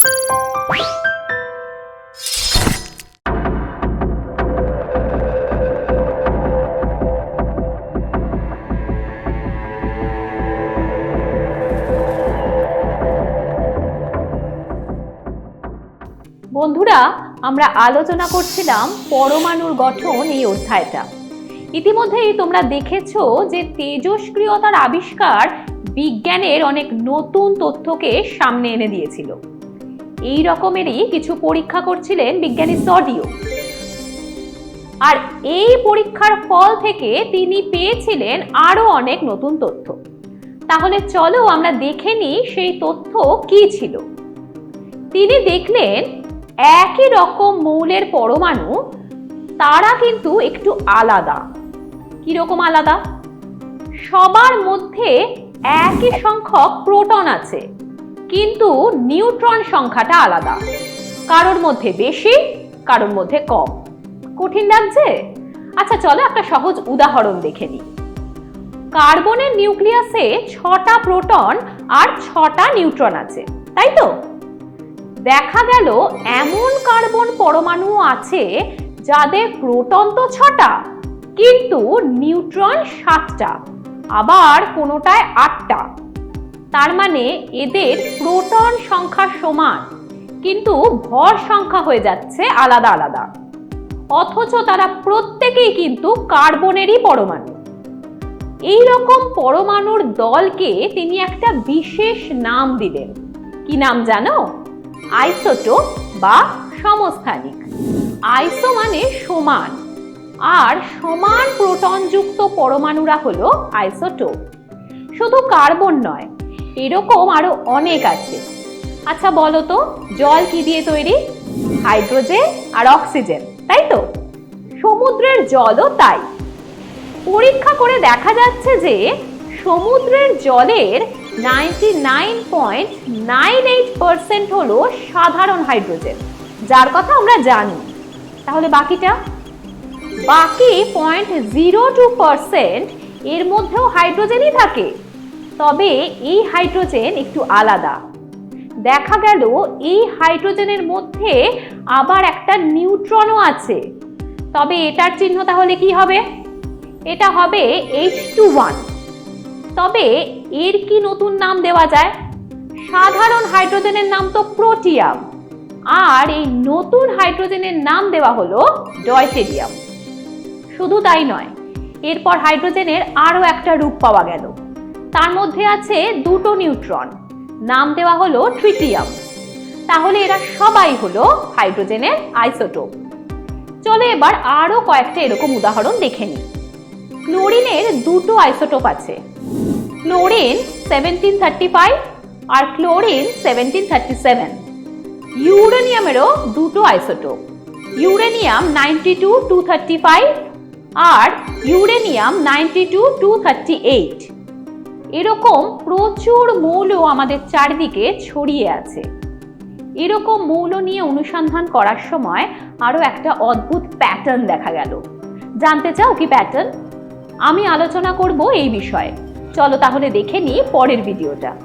বন্ধুরা, আমরা আলোচনা করছিলাম পরমাণুর গঠন এই অধ্যায়টা। ইতিমধ্যেই তোমরা দেখেছ যে তেজস্ক্রিয়তার আবিষ্কার বিজ্ঞানের অনেক নতুন তথ্যকে সামনে এনে দিয়েছিল। এই রকমেরই কিছু পরীক্ষা করছিলেন বিজ্ঞানী সডিও। আর এই পরীক্ষার ফল থেকে তিনি পেয়েছিলেন আরও অনেক নতুন তথ্য। তাহলে চলো আমরা দেখে নিই সেই তথ্য কি ছিল। তিনি দেখলেন, একই রকম মৌলের পরমাণু, তারা কিন্তু একটু আলাদা। কীরকম আলাদা? সবার মধ্যে একই সংখ্যক প্রোটন আছে। কিন্তু নিউট্রন সংখ্যাটা আলাদা। কারোর মধ্যে বেশি, কারোর মধ্যে কম। কঠিন লাগছে? আচ্ছা চলো একটা সহজ উদাহরণ দেখে নিই। কার্বনের নিউক্লিয়াসে ছটা প্রোটন আর ছটা নিউট্রন আছে, তাই তো? দেখা গেল এমন কার্বন পরমাণু আছে যাদের প্রোটন তো ছটা, কিন্তু নিউট্রন সাতটা, আবার কোনোটায় আটটা। তার মানে এদের প্রোটন সংখ্যা সমান, কিন্তু ভর সংখ্যা হয়ে যাচ্ছে আলাদা আলাদা। অথচ তারা প্রত্যেকেই কিন্তু কার্বনেরই পরমাণু। এই রকম পরমাণুর দলকে তিনি একটা বিশেষ নাম দিলেন। কি নাম জানো? আইসোটো বা সমস্থানিক। আইসো মানে সমান, আর সমান প্রোটনযুক্ত পরমাণুরা হলো আইসোটোপ। শুধু কার্বন নয় এরকম আরও অনেক আছে। আচ্ছা বলো তো, জল কি দিয়ে তৈরি? হাইড্রোজেন আর অক্সিজেন, তাই তো? সমুদ্রের জলও তাই। পরীক্ষা করে দেখা যাচ্ছে যে সমুদ্রের জলের ninety nine point nine eight percent হলো সাধারণ হাইড্রোজেন, যার কথা আমরা জানি। তাহলে বাকিটা? বাকি পয়েন্ট জিরো টু পার্সেন্ট এর মধ্যেও হাইড্রোজেনই থাকে। তবে এই হাইড্রোজেন একটু আলাদা। দেখা গেল এই হাইড্রোজেনের মধ্যে আবার একটা নিউট্রনও আছে। তবে এটার চিহ্ন তাহলে কি হবে? এটা হবে এইচ টু ওয়ান তবে এর কি নতুন নাম দেওয়া যায়? সাধারণ হাইড্রোজেনের নাম তো প্রোটিয়াম। আর এই নতুন হাইড্রোজেনের নাম দেওয়া হলো ডয়টেরিয়াম। শুধু তাই নয়, এরপর হাইড্রোজেনের আরও একটা রূপ পাওয়া গেল। তার মধ্যে আছে দুটো নিউট্রন। নাম দেওয়া হলো ট্রিটিয়াম। তাহলে এরা সবাই হলো হাইড্রোজেনের আইসোটোপ। চলো এবার আরও কয়েকটা এরকম উদাহরণ দেখে নিই। ক্লোরিনের দুটো আইসোটোপ আছে। ক্লোরিন সেভেন্টিন থার্টি ফাইভ আর ক্লোরিন সেভেন্টিন থার্টি সেভেন। ইউরেনিয়ামেরও দুটো isotope. Uranium ninety two two thirty five আর uranium ninety two two thirty eight. এরকম প্রচুর মৌল আমাদের চারিদিকে ছড়িয়ে আছে। এরকম মৌল নিয়ে অনুসন্ধান করার সময় আরও একটা অদ্ভুত প্যাটার্ন দেখা গেল। জানতে চাও কি প্যাটার্ন আমি আলোচনা করব এই বিষয়ে। চলো তাহলে দেখে নিই পরের ভিডিওটা